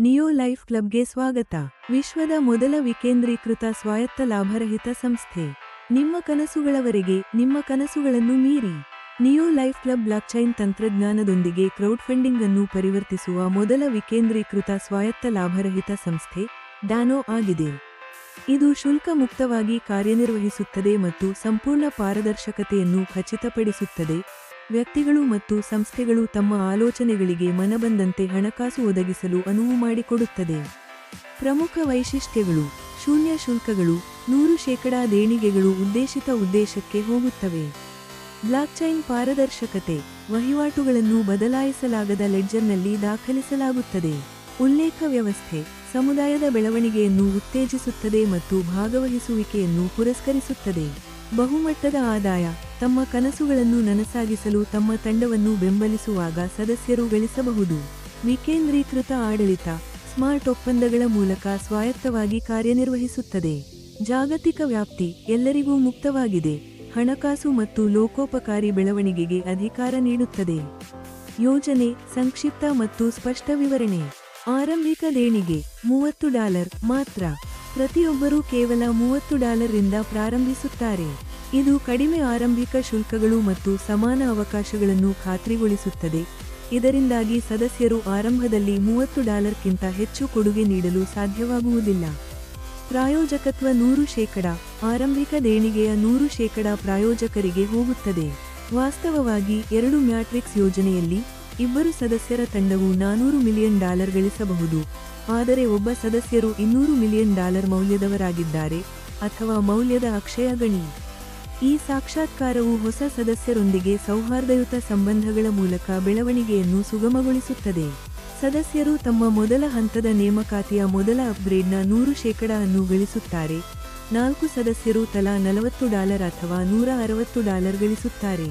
Neo life ಕ್ಲಬ್ಗೆ ಸ್ವಾಗತ. ವಿಶ್ವದ ಮೊದಲ ವಿಕೇಂದ್ರೀಕೃತ ಸ್ವಾಯತ್ತ ಲಾಭರಹಿತ ಸಂಸ್ಥೆ. ನಿಮ್ಮ ಕನಸುಗಳವರೆಗೆ ನಿಮ್ಮ ಕನಸುಗಳನ್ನು ಮೀರಿ. ನಿಯೋ ಲೈಫ್ ಕ್ಲಬ್ ಬ್ಲಾಕ್ಚೈನ್ ತಂತ್ರಜ್ಞಾನದೊಂದಿಗೆ ಕ್ರೌಡ್ ಫಂಡಿಂಗ್ ಅನ್ನು ಪರಿವರ್ತಿಸುವ ಮೊದಲ ವಿಕೇಂದ್ರೀಕೃತ ಸ್ವಾಯತ್ತ ಲಾಭರಹಿತ ಸಂಸ್ಥೆ, ಡ್ಯಾನೋ ಆಗಿದೆ. ಇದು ಶುಲ್ಕ ಮುಕ್ತವಾಗಿ ಕಾರ್ಯನಿರ್ವಹಿಸುತ್ತದೆ ಮತ್ತು ಸಂಪೂರ್ಣ ಪಾರದರ್ಶಕತೆಯನ್ನು ಖಚಿತಪಡಿಸುತ್ತದೆ. ವ್ಯಕ್ತಿಗಳು ಮತ್ತು ಸಂಸ್ಥೆಗಳು ತಮ್ಮ ಆಲೋಚನೆಗಳಿಗೆ ಮನಬಂದಂತೆ ಹಣಕಾಸು ಒದಗಿಸಲು ಅನುವು ಮಾಡಿಕೊಡುತ್ತದೆ. ಪ್ರಮುಖ ವೈಶಿಷ್ಟ್ಯಗಳು ಶೂನ್ಯ ಶುಲ್ಕಗಳು, ನೂರು ಶೇಕಡಾ ದೇಣಿಗೆಗಳು ಉದ್ದೇಶಿತ ಉದ್ದೇಶಕ್ಕೆ ಹೋಗುತ್ತವೆ. ಬ್ಲಾಕ್ಚೈನ್ ಪಾರದರ್ಶಕತೆ, ವಹಿವಾಟುಗಳನ್ನು ಬದಲಾಯಿಸಲಾಗದ ಲೆಡ್ಜರ್ನಲ್ಲಿ ದಾಖಲಿಸಲಾಗುತ್ತದೆ. ಉಲ್ಲೇಖ ವ್ಯವಸ್ಥೆ, ಸಮುದಾಯದ ಬೆಳವಣಿಗೆಯನ್ನು ಉತ್ತೇಜಿಸುತ್ತದೆ ಮತ್ತು ಭಾಗವಹಿಸುವಿಕೆಯನ್ನು ಪುರಸ್ಕರಿಸುತ್ತದೆ. ಬಹುಮಟ್ಟದ ಆದಾಯ ತಮ್ಮ ಕನಸುಗಳನ್ನು ನನಸಾಗಿಸಲು ತಮ್ಮ ತಂಡವನ್ನು ಬೆಂಬಲಿಸುವಾಗ ಸದಸ್ಯರು ಗಳಿಸಬಹುದು. ವಿಕೇಂದ್ರೀಕೃತ ಆಡಳಿತ ಸ್ಮಾರ್ಟ್ ಒಪ್ಪಂದಗಳ ಮೂಲಕ ಸ್ವಾಯತ್ತವಾಗಿ ಕಾರ್ಯನಿರ್ವಹಿಸುತ್ತದೆ. ಜಾಗತಿಕ ವ್ಯಾಪ್ತಿ ಎಲ್ಲರಿಗೂ ಮುಕ್ತವಾಗಿದೆ. ಹಣಕಾಸು ಮತ್ತು ಲೋಕೋಪಕಾರಿ ಬೆಳವಣಿಗೆಗೆ ಅಧಿಕಾರ ನೀಡುತ್ತದೆ. ಯೋಜನೆ ಸಂಕ್ಷಿಪ್ತ ಮತ್ತು ಸ್ಪಷ್ಟ ವಿವರಣೆ. ಆರಂಭಿಕ ದೇಣಿಗೆ ಮೂವತ್ತು ಡಾಲರ್ ಮಾತ್ರ. ಪ್ರತಿಯೊಬ್ಬರೂ ಕೇವಲ ಮೂವತ್ತು ಡಾಲರ್ ರಿಂದ ಪ್ರಾರಂಭಿಸುತ್ತಾರೆ. ಇದು ಕಡಿಮೆ ಆರಂಭಿಕ ಶುಲ್ಕಗಳು ಮತ್ತು ಸಮಾನ ಅವಕಾಶಗಳನ್ನು ಖಾತ್ರಿಗೊಳಿಸುತ್ತದೆ. ಇದರಿಂದಾಗಿ ಸದಸ್ಯರು ಆರಂಭದಲ್ಲಿ ಮೂವತ್ತು ಡಾಲರ್ಗಿಂತ ಹೆಚ್ಚು ಕೊಡುಗೆ ನೀಡಲು ಸಾಧ್ಯವಾಗುವುದಿಲ್ಲ. ಪ್ರಾಯೋಜಕತ್ವ ನೂರು ಶೇಕಡ, ಆರಂಭಿಕ ದೇಣಿಗೆಯ ನೂರು ಶೇಕಡ ಪ್ರಾಯೋಜಕರಿಗೆ ಹೋಗುತ್ತದೆ. ವಾಸ್ತವವಾಗಿ ಎರಡು ಮ್ಯಾಟ್ರಿಕ್ಸ್ ಯೋಜನೆಯಲ್ಲಿ ಇಬ್ಬರು ಸದಸ್ಯರ ತಂಡವು ನಾನೂರು ಮಿಲಿಯನ್ ಡಾಲರ್ ಗಳಿಸಬಹುದು. ಆದರೆ ಒಬ್ಬ ಸದಸ್ಯರು ಇನ್ನೂರು ಮಿಲಿಯನ್ ಡಾಲರ್ ಮೌಲ್ಯದವರಾಗಿದ್ದಾರೆ, ಅಥವಾ ಮೌಲ್ಯದ ಅಕ್ಷಯ ಗಣಿ. ಈ ಸಾಕ್ಷಾತ್ಕಾರವು ಹೊಸ ಸದಸ್ಯರೊಂದಿಗೆ ಸೌಹಾರ್ದಯುತ ಸಂಬಂಧಗಳ ಮೂಲಕ ಬೆಳವಣಿಗೆಯನ್ನು ಸುಗಮಗೊಳಿಸುತ್ತದೆ. ಸದಸ್ಯರು ತಮ್ಮ ಮೊದಲ ಹಂತದ ನೇಮಕಾತಿಯ ಮೊದಲ ಅಪ್ಗ್ರೇಡ್ನ ನೂರು ಶೇಕಡ ಅನ್ನು ಗಳಿಸುತ್ತಾರೆ. ನಾಲ್ಕು ಸದಸ್ಯರು ತಲಾ ನಲವತ್ತು ಡಾಲರ್ ಅಥವಾ ನೂರ ಅರವತ್ತು ಡಾಲರ್ ಗಳಿಸುತ್ತಾರೆ.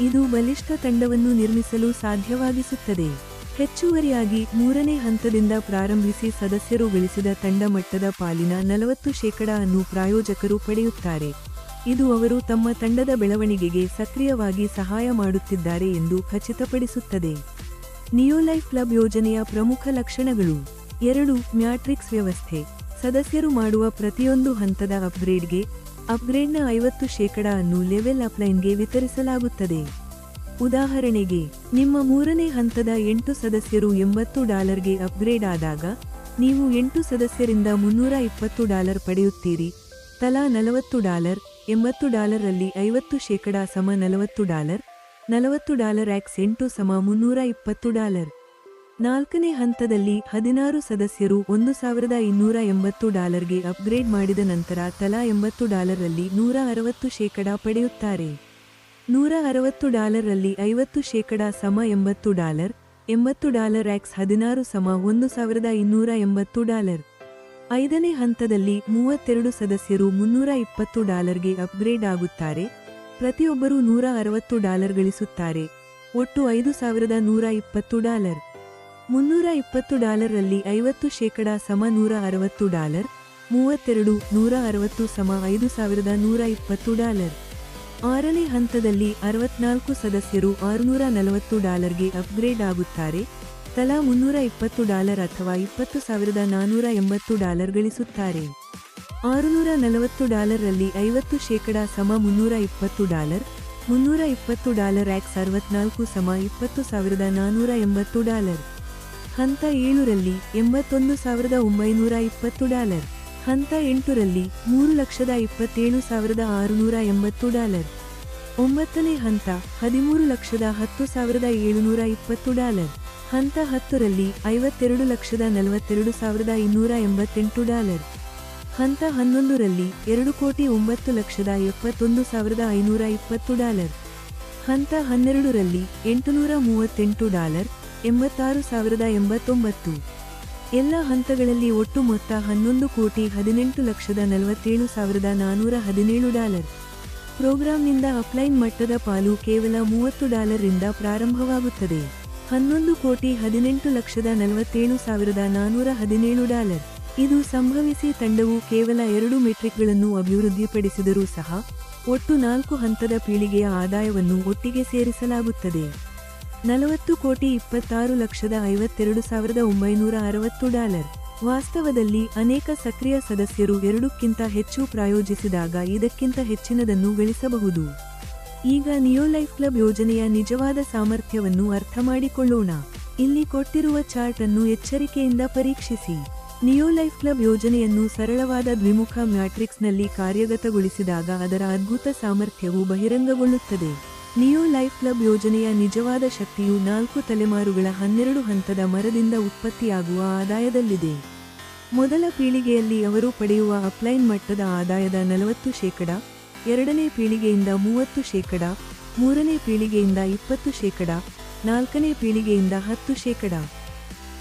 ಇದು ಬಲಿಷ್ಠ ತಂಡವನ್ನು ನಿರ್ಮಿಸಲು ಸಾಧ್ಯವಾಗಿಸುತ್ತದೆ. ಹೆಚ್ಚುವರಿಯಾಗಿ ಮೂರನೇ ಹಂತದಿಂದ ಪ್ರಾರಂಭಿಸಿ ಸದಸ್ಯರು ಗಳಿಸಿದ ತಂಡ ಮಟ್ಟದ ಪಾಲಿನ ನಲವತ್ತು ಶೇಕಡ ಅನ್ನು ಪ್ರಾಯೋಜಕರು ಪಡೆಯುತ್ತಾರೆ. ಇದು ಅವರು ತಮ್ಮ ತಂಡದ ಬೆಳವಣಿಗೆಗೆ ಸಕ್ರಿಯವಾಗಿ ಸಹಾಯ ಮಾಡುತ್ತಿದ್ದಾರೆ ಎಂದು ಖಚಿತಪಡಿಸುತ್ತದೆ. ನಿಯೋಲೈಫ್ ಕ್ಲಬ್ ಯೋಜನೆಯ ಪ್ರಮುಖ ಲಕ್ಷಣಗಳು. ಎರಡು, ಮ್ಯಾಟ್ರಿಕ್ಸ್ ವ್ಯವಸ್ಥೆ. ಸದಸ್ಯರು ಮಾಡುವ ಪ್ರತಿಯೊಂದು ಹಂತದ ಅಪ್ಗ್ರೇಡ್ಗೆ ಅಪ್ಗ್ರೇಡ್ನ ಐವತ್ತು ಶೇಕಡ ಅನ್ನು ಲೆವೆಲ್ ಅಪ್ಲೈನ್ಗೆ ವಿತರಿಸಲಾಗುತ್ತದೆ. ಉದಾಹರಣೆಗೆ, ನಿಮ್ಮ ಮೂರನೇ ಹಂತದ ಎಂಟು ಸದಸ್ಯರು ಎಂಬತ್ತು ಡಾಲರ್ಗೆ ಅಪ್ಗ್ರೇಡ್ ಆದಾಗ, ನೀವು ಎಂಟು ಸದಸ್ಯರಿಂದ ಮುನ್ನೂರ ಇಪ್ಪತ್ತು ಡಾಲರ್ ಪಡೆಯುತ್ತೀರಿ. ತಲಾ ನಲವತ್ತು ಡಾಲರ್ ಎಂಬತ್ತು ಡಾಲರಲ್ಲಿ ಐವತ್ತು ಶೇಕಡ ಸಮ ನಲವತ್ತು ಡಾಲರ್ ನಲವತ್ತು ಡಾಲರ್ ಆಕ್ಸ್ ಎಂಟು ಸಮ ಮುನ್ನೂರ ಇಪ್ಪತ್ತು ಡಾಲರ್. ನಾಲ್ಕನೇ ಹಂತದಲ್ಲಿ ಹದಿನಾರು ಸದಸ್ಯರು ಒಂದು ಸಾವಿರದ ಇನ್ನೂರ ಎಂಬತ್ತು ಡಾಲರ್ಗೆ ಅಪ್ಗ್ರೇಡ್ ಮಾಡಿದ ನಂತರ ತಲಾ ಎಂಬತ್ತು ಡಾಲರಲ್ಲಿ ನೂರ ಅರವತ್ತು ಶೇಕಡ ಪಡೆಯುತ್ತಾರೆ. ನೂರ ಅರವತ್ತು ಡಾಲರಲ್ಲಿ ಐವತ್ತು ಶೇಕಡ ಸಮ ಎಂಬತ್ತು ಡಾಲರ್ ಎಂಬತ್ತು ಡಾಲರ್ ಆಕ್ಸ್ ಹದಿನಾರು ಸಮ ಒಂದು ಸಾವಿರದ ಇನ್ನೂರ ಎಂಬತ್ತು ಡಾಲರ್. ಐದನೇ ಹಂತದಲ್ಲಿ ಮೂವತ್ತೆರಡು ಸದಸ್ಯರು ಮುನ್ನೂರ ಇಪ್ಪತ್ತು ಡಾಲರ್ಗೆ ಅಪ್ಗ್ರೇಡ್ ಆಗುತ್ತಾರೆ. ಪ್ರತಿಯೊಬ್ಬರೂ ನೂರ ಅರವತ್ತು ಡಾಲರ್ ಗಳಿಸುತ್ತಾರೆ. ಒಟ್ಟು ಐದು ಸಾವಿರದ ನೂರ ಇಪ್ಪತ್ತು ಡಾಲರ್. ಮುನ್ನೂರ ಇಪ್ಪತ್ತು ಡಾಲರಲ್ಲಿ ಐವತ್ತು ಶೇಕಡ ಸಮ ನೂರ ಅರವತ್ತು ಡಾಲರ್, ಮೂವತ್ತೆರಡು ನೂರ ಅರವತ್ತು ಸಮ ಐದು ಸಾವಿರದ ನೂರ ಇಪ್ಪತ್ತು ಡಾಲರ್. ಆರನೇ ಹಂತದಲ್ಲಿ ಅರವತ್ನಾಲ್ಕು ಸದಸ್ಯರು ಆರುನೂರ ನಲವತ್ತು ಡಾಲರ್ಗೆ ಅಪ್ಗ್ರೇಡ್ ಆಗುತ್ತಾರೆ. ತಲಾ ಮುನ್ನೂರ ಇಪ್ಪತ್ತು ಡಾಲರ್ ಅಥವಾ ಇಪ್ಪತ್ತು ಸಾವಿರದ ನಾನೂರ ಎಂಬತ್ತು ಡಾಲರ್ ಗಳಿಸುತ್ತಾರೆ. ಆರುನೂರ ನಲವತ್ತು ಡಾಲರ್ರಲ್ಲಿ ಐವತ್ತು ಶೇಕಡ ಸಮ ಮುನ್ನೂರ ಇಪ್ಪತ್ತು ಡಾಲರ್, ಮುನ್ನೂರ ಇಪ್ಪತ್ತು ಡಾಲರ್ ಆಕ್ಸ್ ಅರವತ್ನಾಲ್ಕು ಸಮ ಇಪ್ಪತ್ತು ಸಾವಿರದ ನಾನೂರ ಎಂಬತ್ತು ಡಾಲರ್. ಹಂತ ಏಳರಲ್ಲಿ ಎಂಬತ್ತೊಂದು ಸಾವಿರದ ಒಂಬೈನೂರ ಇಪ್ಪತ್ತು ಡಾಲರ್, ಹಂತ ಎಂಟರಲ್ಲಿ ಮೂರು ಲಕ್ಷದ ಇಪ್ಪತ್ತೇಳು ಸಾವಿರದ ಆರುನೂರ ಎಂಬತ್ತು ಡಾಲರ್. ಒಂಬತ್ತನೇ ಹಂತ ಹದಿಮೂರು ಲಕ್ಷದ ಹತ್ತು ಸಾವಿರದ ಏಳುನೂರ ಇಪ್ಪತ್ತು ಡಾಲರ್. ಹಂತ ಹತ್ತರಲ್ಲಿ ಐವತ್ತೆರಡು ಲಕ್ಷದ ನಲವತ್ತೆರಡು ಸಾವಿರದ ಇನ್ನೂರ ಎಂಬತ್ತೆಂಟು ಡಾಲರ್. ಹಂತ ಹನ್ನೊಂದರಲ್ಲಿ ಎರಡು ಕೋಟಿ ಒಂಬತ್ತು ಲಕ್ಷದ ಎಪ್ಪತ್ತೊಂದು ಸಾವಿರದ ಐನೂರ ಇಪ್ಪತ್ತು ಡಾಲರ್. ಹಂತ ಹನ್ನೆರಡರಲ್ಲಿ ಎಂಟುನೂರ ಮೂವತ್ತೆಂಟು ಡಾಲರ್, ಎಂಬತ್ತಾರು ಸಾವಿರದ ಎಂಬತ್ತೊಂಬತ್ತು. ಎಲ್ಲ ಹಂತಗಳಲ್ಲಿ ಒಟ್ಟು ಮೊತ್ತ ಹನ್ನೊಂದು ಕೋಟಿ ಹದಿನೆಂಟು ಲಕ್ಷದ ನಲವತ್ತೇಳು ಸಾವಿರದ ನಾನೂರ ಹದಿನೇಳು ಡಾಲರ್. ಪ್ರೋಗ್ರಾಂನಿಂದ ಅಪ್ಲೈನ್ ಮಟ್ಟದ ಪಾಲು ಕೇವಲ ಮೂವತ್ತು ಡಾಲರ್ರಿಂದ ಪ್ರಾರಂಭವಾಗುತ್ತದೆ. ಹನ್ನೊಂದು ಕೋಟಿ ಹದಿನೆಂಟು ಲಕ್ಷದ ನಲವತ್ತೇಳು ಸಾವಿರದ ನಾನೂರ ಹದಿನೇಳು ಡಾಲರ್. ಇದು ಸಂಭವಿಸಿ ತಂಡವು ಕೇವಲ ಎರಡು ಮೆಟ್ರಿಕ್ಗಳನ್ನು ಅಭಿವೃದ್ಧಿಪಡಿಸಿದರೂ ಸಹ ಒಟ್ಟು ನಾಲ್ಕು ಹಂತದ ಪೀಳಿಗೆಯ ಆದಾಯವನ್ನು ಒಟ್ಟಿಗೆ ಸೇರಿಸಲಾಗುತ್ತದೆ. ನಲವತ್ತು ಕೋಟಿ ಇಪ್ಪತ್ತಾರು ಲಕ್ಷದ ಐವತ್ತೆರಡು ಸಾವಿರದ ಒಂಬೈನೂರ ಅರವತ್ತು ಡಾಲರ್. ವಾಸ್ತವದಲ್ಲಿ ಅನೇಕ ಸಕ್ರಿಯ ಸದಸ್ಯರು ಎರಡಕ್ಕಿಂತ ಹೆಚ್ಚು ಪ್ರಾಯೋಜಿಸಿದಾಗ ಇದಕ್ಕಿಂತ ಹೆಚ್ಚಿನದನ್ನು ಗಳಿಸಬಹುದು. ಈಗ ನಿಯೋಲೈಫ್ ಕ್ಲಬ್ ಯೋಜನೆಯ ನಿಜವಾದ ಸಾಮರ್ಥ್ಯವನ್ನು ಅರ್ಥ ಮಾಡಿಕೊಳ್ಳೋಣ. ಇಲ್ಲಿ ಕೊಟ್ಟಿರುವ ಚಾರ್ಟ್ ಅನ್ನು ಎಚ್ಚರಿಕೆಯಿಂದ ಪರೀಕ್ಷಿಸಿ. ನಿಯೋಲೈಫ್ ಕ್ಲಬ್ ಯೋಜನೆಯನ್ನು ಸರಳವಾದ ದ್ವಿಮುಖ ಮ್ಯಾಟ್ರಿಕ್ಸ್ನಲ್ಲಿ ಕಾರ್ಯಗತಗೊಳಿಸಿದಾಗ ಅದರ ಅದ್ಭುತ ಸಾಮರ್ಥ್ಯವು ಬಹಿರಂಗಗೊಳ್ಳುತ್ತದೆ. ನಿಯೋ ಲೈಫ್ ಕ್ಲಬ್ ಯೋಜನೆಯ ನಿಜವಾದ ಶಕ್ತಿಯು ನಾಲ್ಕು ತಲೆಮಾರುಗಳ ಹನ್ನೆರಡು ಹಂತದ ಮರದಿಂದ ಉತ್ಪತ್ತಿಯಾಗುವ ಆದಾಯದಲ್ಲಿದೆ. ಮೊದಲ ಪೀಳಿಗೆಯಲ್ಲಿ ಅವರು ಪಡೆಯುವ ಅಪ್ಲೈನ್ ಮಟ್ಟದ ಆದಾಯದ ನಲವತ್ತು ಶೇಕಡ ಎರಡನೇ ಪೀಳಿಗೆಯಿಂದ ಮೂವತ್ತು ಶೇಕಡ, ಮೂರನೇ ಪೀಳಿಗೆಯಿಂದ ಇಪ್ಪತ್ತು ಶೇಕಡ, ನಾಲ್ಕನೇ ಪೀಳಿಗೆಯಿಂದ ಹತ್ತು ಶೇಕಡ.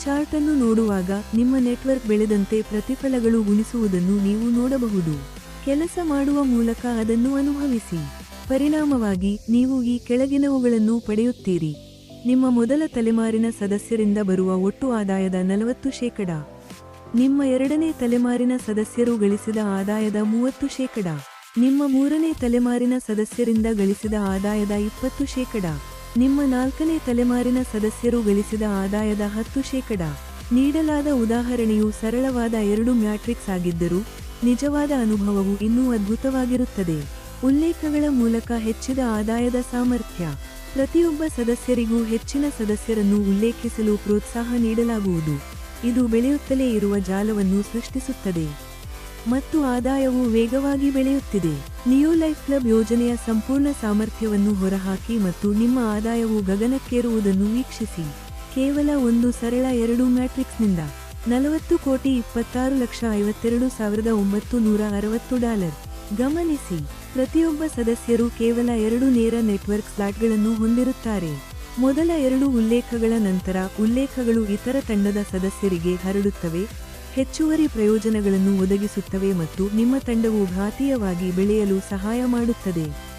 ಚಾರ್ಟ್ ಅನ್ನು ನೋಡುವಾಗ ನಿಮ್ಮ ನೆಟ್ವರ್ಕ್ ಬೆಳೆದಂತೆ ಪ್ರತಿಫಲಗಳು ಗುಣಿಸುವುದನ್ನು ನೀವು ನೋಡಬಹುದು. ಕೆಲಸ ಮಾಡುವ ಮೂಲಕ ಅದನ್ನು ಅನುಭವಿಸಿ. ಪರಿಣಾಮವಾಗಿ, ನೀವು ಈ ಕೆಳಗಿನವುಗಳನ್ನು ಪಡೆಯುತ್ತೀರಿ. ನಿಮ್ಮ ಮೊದಲ ತಲೆಮಾರಿನ ಸದಸ್ಯರಿಂದ ಬರುವ ಒಟ್ಟು ಆದಾಯದ ನಲವತ್ತು ಶೇಕಡ. ನಿಮ್ಮ ಎರಡನೇ ತಲೆಮಾರಿನ ಸದಸ್ಯರು ಗಳಿಸಿದ ಆದಾಯದ ಮೂವತ್ತು ಶೇಕಡ. ನಿಮ್ಮ ಮೂರನೇ ತಲೆಮಾರಿನ ಸದಸ್ಯರಿಂದ ಗಳಿಸಿದ ಆದಾಯದ ಇಪ್ಪತ್ತು ಶೇಕಡ. ನಿಮ್ಮ ನಾಲ್ಕನೇ ತಲೆಮಾರಿನ ಸದಸ್ಯರು ಗಳಿಸಿದ ಆದಾಯದ ಹತ್ತು ಶೇಕಡ. ನೀಡಲಾದ ಉದಾಹರಣೆಯು ಸರಳವಾದ ಎರಡು ಮ್ಯಾಟ್ರಿಕ್ಸ್ ಆಗಿದ್ದರೂ, ನಿಜವಾದ ಅನುಭವವು ಇನ್ನೂ ಅದ್ಭುತವಾಗಿರುತ್ತದೆ. ಉಲ್ಲೇಖಗಳ ಮೂಲಕ ಹೆಚ್ಚಿದ ಆದಾಯದ ಸಾಮರ್ಥ್ಯ. ಪ್ರತಿಯೊಬ್ಬ ಸದಸ್ಯರಿಗೂ ಹೆಚ್ಚಿನ ಸದಸ್ಯರನ್ನು ಉಲ್ಲೇಖಿಸಲು ಪ್ರೋತ್ಸಾಹ ನೀಡಲಾಗುವುದು. ಇದು ಬೆಳೆಯುತ್ತಲೇ ಇರುವ ಜಾಲವನ್ನು ಸೃಷ್ಟಿಸುತ್ತದೆ. ಮತ್ತು ಆದಾಯವು ವೇಗವಾಗಿ ಬೆಳೆಯುತ್ತಿದೆ. ನಿಯೋ ಲೈಫ್ ಕ್ಲಬ್ ಯೋಜನೆಯ ಸಂಪೂರ್ಣ ಸಾಮರ್ಥ್ಯವನ್ನು ಹೊರಹಾಕಿ ಮತ್ತು ನಿಮ್ಮ ಆದಾಯವು ಗಗನಕ್ಕೇರುವುದನ್ನು ವೀಕ್ಷಿಸಿ. ಕೇವಲ ಒಂದು ಸರಳ ಎರಡು ಮ್ಯಾಟ್ರಿಕ್ಸ್ನಿಂದ ನಲವತ್ತು ಕೋಟಿ ಇಪ್ಪತ್ತಾರು ಲಕ್ಷ ಐವತ್ತೆರಡು ಸಾವಿರದ ಒಂಬತ್ತು ನೂರ ಅರವತ್ತು ಡಾಲರ್. ಗಮನಿಸಿ, ಪ್ರತಿಯೊಬ್ಬ ಸದಸ್ಯರು ಕೇವಲ ಎರಡು ನೇರ ನೆಟ್ವರ್ಕ್ ಸ್ಲಾಟ್ಗಳನ್ನು ಹೊಂದಿರುತ್ತಾರೆ. ಮೊದಲ ಎರಡು ಉಲ್ಲೇಖಗಳ ನಂತರ ಉಲ್ಲೇಖಗಳು ಇತರ ತಂಡದ ಸದಸ್ಯರಿಗೆ ಹರಡುತ್ತವೆ. ಹೆಚ್ಚುವರಿ ಪ್ರಯೋಜನಗಳನ್ನು ಒದಗಿಸುತ್ತವೆ ಮತ್ತು ನಿಮ್ಮ ತಂಡವು ಘಾತೀಯವಾಗಿ ಬೆಳೆಯಲು ಸಹಾಯ ಮಾಡುತ್ತದೆ.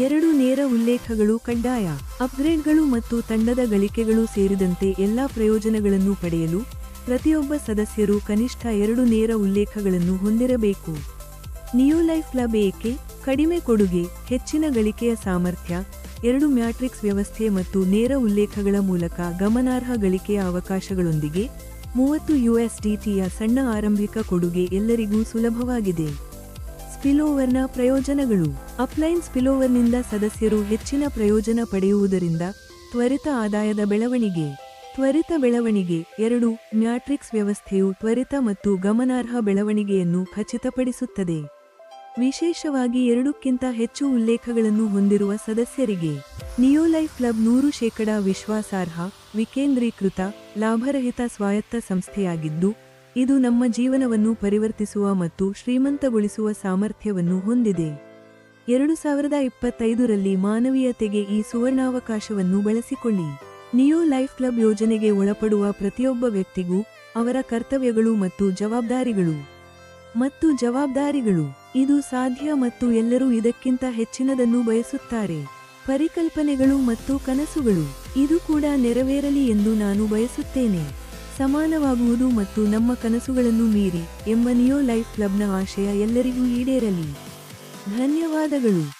ಎರಡು ನೇರ ಉಲ್ಲೇಖಗಳು ಕಡ್ಡಾಯ. ಅಪ್ಗ್ರೇಡ್ಗಳು ಮತ್ತು ತಂಡದ ಗಳಿಕೆಗಳು ಸೇರಿದಂತೆ ಎಲ್ಲಾ ಪ್ರಯೋಜನಗಳನ್ನು ಪಡೆಯಲು ಪ್ರತಿಯೊಬ್ಬ ಸದಸ್ಯರು ಕನಿಷ್ಠ ಎರಡು ನೇರ ಉಲ್ಲೇಖಗಳನ್ನು ಹೊಂದಿರಬೇಕು. ನಿಯೋಲೈಫ್ ಕ್ಲಬ್ ಏಕೆ? ಕಡಿಮೆ ಕೊಡುಗೆ, ಹೆಚ್ಚಿನ ಗಳಿಕೆಯ ಸಾಮರ್ಥ್ಯ, ಎರಡು ಮ್ಯಾಟ್ರಿಕ್ಸ್ ವ್ಯವಸ್ಥೆ ಮತ್ತು ನೇರ ಉಲ್ಲೇಖಗಳ ಮೂಲಕ ಗಮನಾರ್ಹ ಗಳಿಕೆಯ ಅವಕಾಶಗಳೊಂದಿಗೆ ಮೂವತ್ತು ಯುಎಸ್ಡಿಟಿಯ ಸಣ್ಣ ಆರಂಭಿಕ ಕೊಡುಗೆ ಎಲ್ಲರಿಗೂ ಸುಲಭವಾಗಿದೆ. ಸ್ಪಿಲೋವರ್ನ ಪ್ರಯೋಜನಗಳು. ಅಪ್ಲೈನ್ ಸ್ಪಿಲೋವರ್ನಿಂದ ಸದಸ್ಯರು ಹೆಚ್ಚಿನ ಪ್ರಯೋಜನ ಪಡೆಯುವುದರಿಂದ ತ್ವರಿತ ಆದಾಯದ ಬೆಳವಣಿಗೆ. ತ್ವರಿತ ಬೆಳವಣಿಗೆ ಎರಡು ಮ್ಯಾಟ್ರಿಕ್ಸ್ ವ್ಯವಸ್ಥೆಯು ತ್ವರಿತ ಮತ್ತು ಗಮನಾರ್ಹ ಬೆಳವಣಿಗೆಯನ್ನು ಖಚಿತಪಡಿಸುತ್ತದೆ. ವಿಶೇಷವಾಗಿ ಎರಡಕ್ಕಿಂತ ಹೆಚ್ಚು ಉಲ್ಲೇಖಗಳನ್ನು ಹೊಂದಿರುವ ಸದಸ್ಯರಿಗೆ. ನಿಯೋಲೈಫ್ ಕ್ಲಬ್ ನೂರು ಶೇಕಡ ವಿಶ್ವಾಸಾರ್ಹ, ವಿಕೇಂದ್ರೀಕೃತ, ಲಾಭರಹಿತ ಸ್ವಾಯತ್ತ ಸಂಸ್ಥೆಯಾಗಿದ್ದು, ಇದು ನಮ್ಮ ಜೀವನವನ್ನು ಪರಿವರ್ತಿಸುವ ಮತ್ತು ಶ್ರೀಮಂತಗೊಳಿಸುವ ಸಾಮರ್ಥ್ಯವನ್ನು ಹೊಂದಿದೆ. ಎರಡು ಸಾವಿರದ ಇಪ್ಪತ್ತೈದರಲ್ಲಿ ಮಾನವೀಯತೆಗೆ ಈ ಸುವರ್ಣಾವಕಾಶವನ್ನು ಬಳಸಿಕೊಳ್ಳಿ. ನಿಯೋ ಲೈಫ್ ಕ್ಲಬ್ ಯೋಜನೆಗೆ ಒಳಪಡುವ ಪ್ರತಿಯೊಬ್ಬ ವ್ಯಕ್ತಿಗೂ ಅವರ ಕರ್ತವ್ಯಗಳು ಮತ್ತು ಜವಾಬ್ದಾರಿಗಳು. ಮತ್ತು ಜವಾಬ್ದಾರಿಗಳು, ಇದು ಸಾಧ್ಯ ಮತ್ತು ಎಲ್ಲರೂ ಇದಕ್ಕಿಂತ ಹೆಚ್ಚಿನದನ್ನು ಬಯಸುತ್ತಾರೆ. ಪರಿಕಲ್ಪನೆಗಳು ಮತ್ತು ಕನಸುಗಳು. ಇದು ಕೂಡ ನೆರವೇರಲಿ ಎಂದು ನಾನು ಬಯಸುತ್ತೇನೆ. ಸಮಾನವಾಗುವುದು ಮತ್ತು ನಮ್ಮ ಕನಸುಗಳನ್ನು ಮೀರಿ ಎಂಬ ನಿಯೋ ಲೈಫ್ ಕ್ಲಬ್ನ ಆಶಯ ಎಲ್ಲರಿಗೂ ಈಡೇರಲಿ. ಧನ್ಯವಾದಗಳು.